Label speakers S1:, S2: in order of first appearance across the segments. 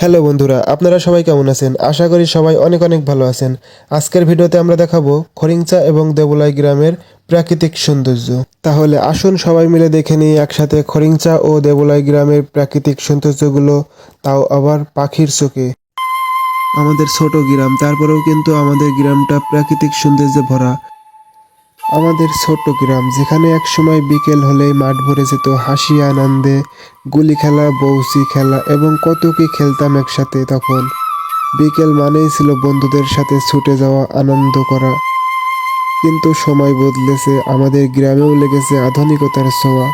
S1: Hello বন্ধুরা, আপনারা সবাই কেমন আছেন? আশা করি সবাই অনেক অনেক ভালো আছেন। আজকের ভিডিওতে আমরা দেখাবো খরিংচা এবং দেবুলাই গ্রামের প্রাকৃতিক সৌন্দর্য। তাহলে আসুন সবাই মিলে দেখে নিই একসাথে খরিংচা ও দেবুলাই গ্রামের প্রাকৃতিক সৌন্দর্যগুলো, তাও আবার পাখির চোখে। আমাদের ছোট গ্রাম, তারপরেও কিন্তু আমাদের গ্রামটা প্রাকৃতিক সৌন্দর্যে ভরা। আমাদের ছোট্ট গ্রাম, যেখানে এক সময় বিকেল হলেই মাঠ ভরে যেত হাসি, আনন্দে গুলি খেলা বৌসি খেলা এবং কত কি খেলতাম একসাথে তখন। বিকেল মানেই ছিল বন্ধুদের সাথে ছুটে যাওয়া, আনন্দ করা। কিন্তু সময় বদলেছে, আমাদের গ্রামেও লেগেছে আধুনিকতার ছোঁয়া।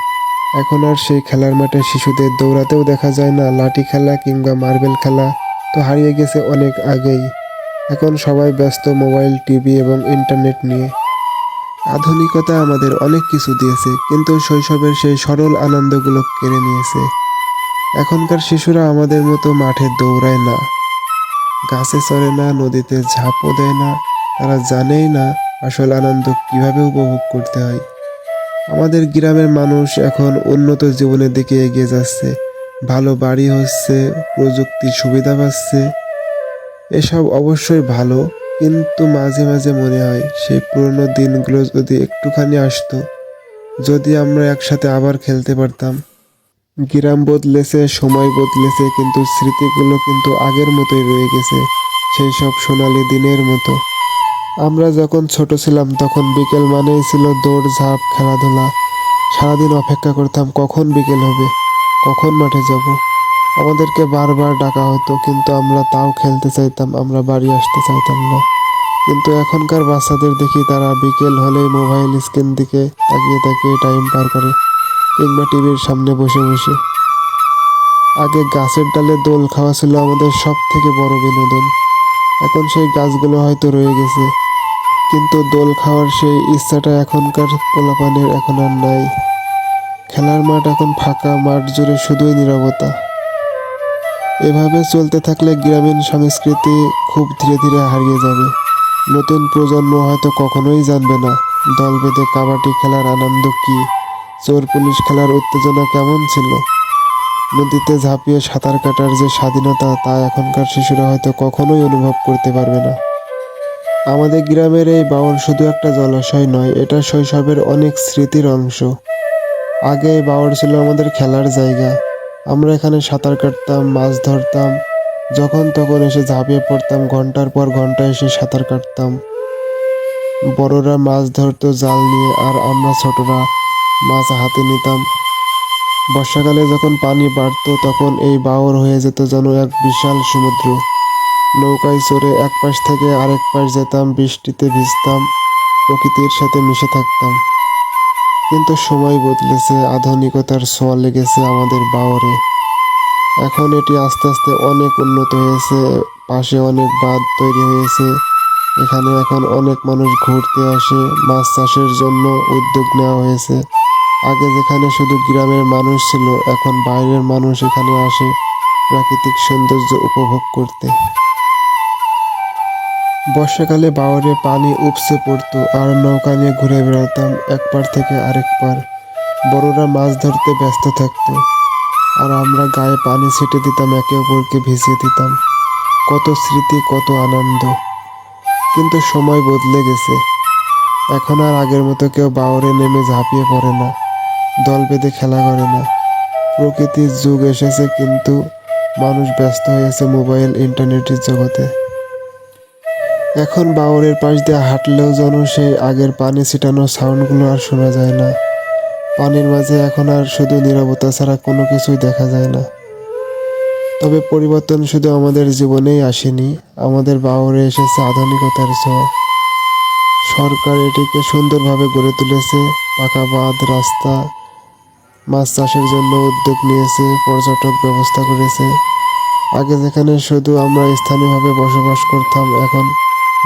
S1: এখন আর সেই খেলার মাঠে শিশুদের দৌড়াতেও দেখা যায় না, লাঠি খেলা কিংবা মার্বেল খেলা তো হারিয়ে গেছে অনেক আগেই। এখন সবাই ব্যস্ত মোবাইল, টিভি এবং ইন্টারনেট নিয়ে। আধুনিকতা আমাদের অনেক কিছু দিয়েছে, কিন্তু শৈশবের সেই সরল আনন্দগুলো কেড়ে নিয়েছে। এখনকার শিশুরা আমাদের মতো মাঠে দৌড়ায় না। গাছে চড়ে না, নদীতে ঝাঁপও দেয় না, তারা জানেই না আসল আনন্দ কীভাবে উপভোগ করতে হয়। আমাদের গ্রামের মানুষ এখন উন্নত জীবনের দিকে এগিয়ে যাচ্ছে, ভালো বাড়ি হচ্ছে প্রযুক্তি সুবিধা পাচ্ছে। এসব অবশ্যই ভালো কিন্তু মাঝে মাঝে মনে হয় সেই পুরনো দিনগুলো যদি একটুখানি আসতো, যদি আমরা একসাথে আবার খেলতে পারতাম। গ্রাম বদলেছে, সময় বদলেছে, কিন্তু স্মৃতিগুলো কিন্তু আগের মতোই রয়ে গেছে, সেই সব সোনালি দিনের মতো। আমরা যখন ছোট ছিলাম, তখন বিকেল মানেই ছিল দৌড়, ঝাঁপ, খেলাধুলা। সারাদিন অপেক্ষা করতাম, কখন বিকেল হবে, কখন মাঠে যাব। আমাদেরকে বারবার ডাকা হতো, কিন্তু আমরা তাও খেলতে চাইতাম, আমরা বাড়ি আসতে চাইতাম না। কিন্তু এখনকার বাচ্চাদের দেখি তারা বিকেল হলেই মোবাইল স্ক্রিন দিকে তাকিয়ে তাকিয়ে টাইম পার করে, কিংবা টিভির সামনে বসে বসে। আগে গাছের ডালে দোল খাওয়া ছিল আমাদের সব থেকে বড় বিনোদন। এখন সেই গাছগুলো হয়তো রয়ে গেছে। কিন্তু দোল খাওয়ার সেই ইচ্ছাটা এখনকার পোলাপানের এখন আর নাই। খেলার মাঠ এখন ফাঁকা, মাঠ জুড়ে শুধুই নীরবতা। এভাবে চলতে থাকলে গ্রামীণ সংস্কৃতি খুব ধীরে ধীরে হারিয়ে যাবে। নতুন প্রজন্ম হয়তো কখনোই জানবে না, দল বেঁধে কাবাডি খেলার আনন্দ কি, চোর পুলিশ খেলার উত্তেজনা কেমন ছিল। নদীতে ঝাঁপিয়ে সাঁতার কাটার যে স্বাধীনতা তা এখনকার শিশুরা হয়তো কখনোই অনুভব করতে পারবে না। আমাদের গ্রামের এই বাউল শুধু একটা জলাশয় নয়, এটা শৈশবের অনেক স্মৃতির অংশ। আগে এই বাউল ছিল আমাদের খেলার জায়গা। আমরা এখানে সাঁতার কাটতাম, মাছ ধরতাম। যখন তখন এসে ঝাঁপিয়ে পড়তাম, ঘণ্টার পর ঘণ্টা এসে সাঁতার কাটতাম। বড়রা মাছ ধরতো, জাল নিয়ে, আর আমরা ছোটরা মাছ হাতে নিতাম। বর্ষাকালে যখন পানি বাড়তো, তখন এই বাওর হয়ে যেত যেন এক বিশাল সমুদ্র। নৌকায় চড়ে এক পাশ থেকে আরেক পাশ যেতাম, বৃষ্টিতে ভিজতাম, প্রকৃতির সাথে মিশে থাকতাম। কিন্তু সময় বদলেছে, আধুনিকতার ছোঁয়া লেগেছে আমাদের বাওরে এখন এটি আস্তে আস্তে অনেক উন্নত হয়েছে, পাশে অনেক বাঁধ তৈরি হয়েছে। এখানে এখন অনেক মানুষ ঘুরতে আসে, মাছ চাষের জন্য উদ্যোগ নেওয়া হয়েছে। আগে যেখানে শুধু গ্রামের মানুষ ছিল, এখন বাইরের মানুষ এখানে আসে প্রাকৃতিক সৌন্দর্য উপভোগ করতে। বর্ষাকালে বাওয়ারে পানি উপসে পড়তো আর নৌকা নিয়ে ঘুরে বেড়াতাম এক পার থেকে আরেক পার। বড়রা মাছ ধরতে ব্যস্ত থাকতো আর আমরা গায়ে পানি ছিটে দিতাম, একে অপরকে ভিজিয়ে দিতাম। কত স্মৃতি, কত আনন্দ। কিন্তু সময় বদলে গেছে। এখন আর আগের মতো কেউ বাওরে নেমে ঝাঁপিয়ে পড়ে না, দল বেঁধে খেলা করে না। প্রকৃতির যুগ এসেছে, কিন্তু মানুষ ব্যস্ত হয়েছে মোবাইল, ইন্টারনেটের জগতে। এখন বাউরের পাশ দিয়ে হাঁটলেও যেন সেই আগের পানি ছিটানো সাউন্ডগুলো আর শোনা যায় না। পানির মাঝে এখন আর শুধু নীরবতা ছাড়া কোনো কিছুই দেখা যায় না। তবে পরিবর্তন শুধু আমাদের জীবনেই আসেনি, আমাদের বাউরে এসেছে আধুনিকতার ছোঁয়া সরকার এটিকে সুন্দরভাবে গড়ে তুলেছে, পাকা বাঁধ, রাস্তা, মাছ চাষের জন্য উদ্যোগ নিয়েছে, পর্যটক ব্যবস্থা করেছে। আগে যেখানে শুধু আমরা স্থানীয়ভাবে বসবাস করতাম, এখন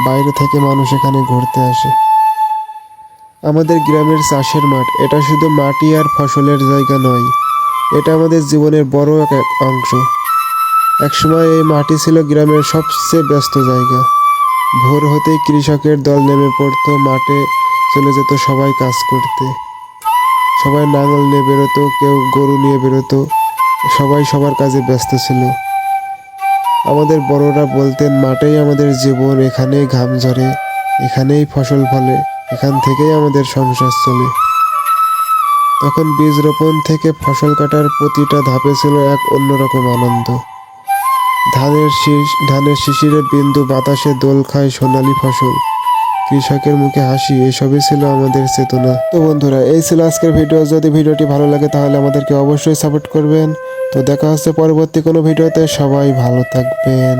S1: বাইরে থেকে মানুষ এখানে ঘুরতে আসে। আমাদের গ্রামের চাষের মাঠ, এটা শুধু মাটি আর ফসলের জায়গা নয়, এটা আমাদের জীবনের বড় এক অংশ। একসময় এই মাটি ছিল গ্রামের সবচেয়ে ব্যস্ত জায়গা। ভোর হতেই কৃষকের দল নেমে পড়তো, মাঠে চলে যেত সবাই কাজ করতে। সবাই নাঙল নিয়ে বেরোতো, কেউ গরু নিয়ে বেরোতো, সবাই সবার কাজে ব্যস্ত ছিল। আমাদের বড়রা বলতেন, মাঠেই আমাদের জীবন, এখানেই ঘাম ঝরে, এখানেই ফসল ফলে, এখান থেকেই আমাদের সংসার চলে। তখন বীজ রোপণ থেকে ফসল কাটার প্রতিটা ধাপে ছিল এক অন্যরকম আনন্দ। ধানের শীষ, ধানের শিশিরে বিন্দু বাতাসে দোল খায় সোনালী ফসল। কৃষকের মুখে হাসি, এসবই ছিল আমাদের চেতনা। তো বন্ধুরা, এই ছিল আজকের ভিডিও। যদি ভিডিওটি ভালো লাগে তাহলে আমাদেরকে অবশ্যই সাপোর্ট করবেন। তো দেখা হচ্ছে পরবর্তী কোনো ভিডিওতে। সবাই ভালো থাকবেন।